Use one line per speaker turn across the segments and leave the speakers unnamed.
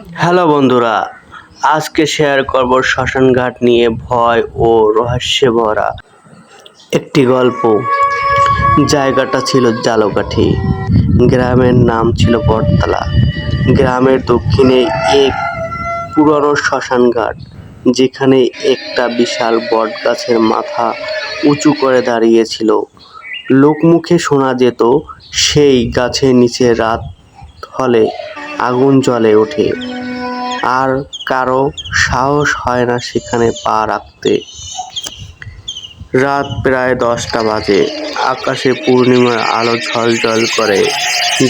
Hello বন্ধুরা, আজকে share করব শ্মশানঘাট নিয়ে ভয় ও রহস্যে ভরা একটি গল্প। জায়গাটা ছিল জালকাঠি, গ্রামের নাম ছিল বটতলা। গ্রামের দক্ষিণে এক পুরনো শ্মশানঘাট, যেখানে একটা বিশাল বট গাছের মাথা উঁচু করে দাঁড়িয়েছিল। লোকমুখে শোনা যেত, সেই গাছের নিচে রাত হলে আগুন জ্বলে ওঠে। আর কারও সাহস হয় না সেখানে পা রাখতে। রাত প্রায় দশটা বাজে। আকাশে পূর্ণিমার আলো ঝলঝল করে।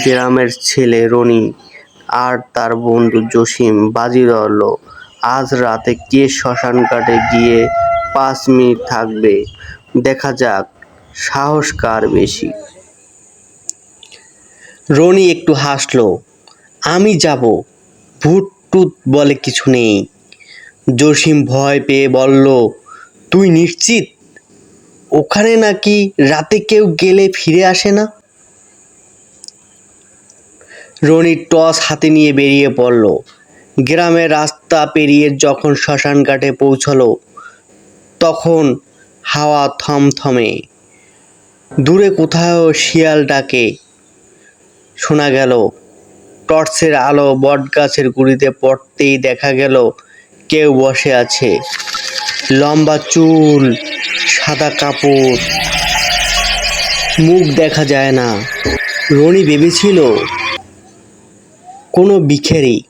গ্রামের ছেলে রনি আর তার বন্ধু জসিম বাজি ধরল। আজ রাতে কে শ্মশান কাটে গিয়ে পাঁচ মিনিট থাকবে? দেখা যাক, সাহস কার বেশি? রনি একটু হাসলো। আমি যাব। ভূত টুত বলে কিছু নেই। জসিম ভয় পেয়ে বলল, তুই নিশ্চিত? ওখানে নাকি রাতে কেউ গেলে ফিরে আসে না? রনি টস হাতে নিয়ে বেরিয়ে পড়ল। গ্রামের রাস্তা পেরিয়ে যখন শ্মশান ঘাটে পৌঁছলো, তখন হাওয়া থমথমে। দূরে কোথাও শিয়াল ডাকে। শোনা গেল টর্চের আলো বটগাছের গুড়িতে পড়তেই দেখা গেল, কেউ বসে আছে। লম্বা চুল, সাদা কাপড়। মুখ দেখা যায় না। রনি ভেবেছিল, কোনো বিখেরি।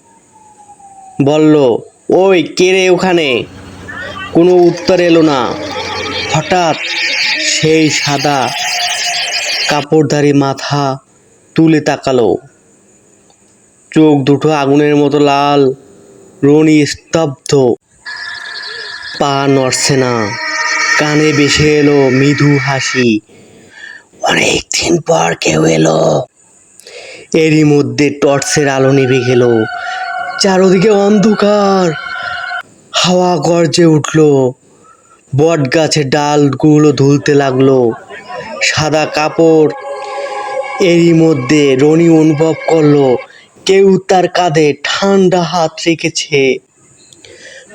বলল, ওই কে রে ওখানে? কোনো উত্তর এলো না। হঠাৎ সেই সাদা কাপড়ধারী মাথা তুলে তাকালো। চোখ দুটো আগুনের মতো লাল। রনি স্তব্ধ। পা নড়ছে না। কানে বেসে এলো মৃদু হাসি। অনেকদিন পর কেউ এলো। এরই মধ্যে টর্চের আলো নিভে গেল। চারদিকে অন্ধকার। হাওয়া গর্জে উঠল। বট গাছের ডালগুলো ধুলতে লাগল। সাদা কাপড়। এরই মধ্যে রনি অনুভব করল কেউ তার কাঁধে ঠান্ডা হাত রেখেছে।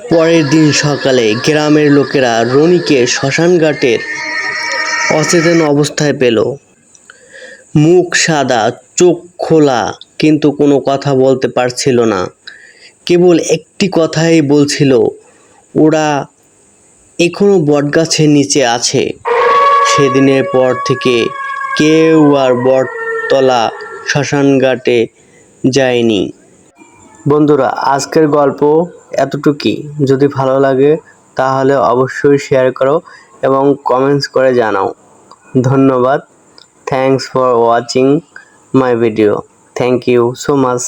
পরের দিন সকালে গ্রামের লোকেরা রনিকে শ্মশানঘাটের অচেতন অবস্থায় পেল। মুখ সাদা, চোখ খোলা, কিন্তু কোনো কথা বলতে পারছিল না। কেবল একটি কথাই বলছিল, ওরা এখনও বটগাছের নিচে আছে। সেদিনের পর থেকে কেউ আর বটতলা শ্মশানঘাটে যায়নি। বন্ধুরা, আজকের গল্প এতটুকুই। যদি ভালো লাগে, তাহলে অবশ্যই শেয়ার করো এবং কমেন্টস করে জানাও। ধন্যবাদ। Thanks for watching my video thank you so much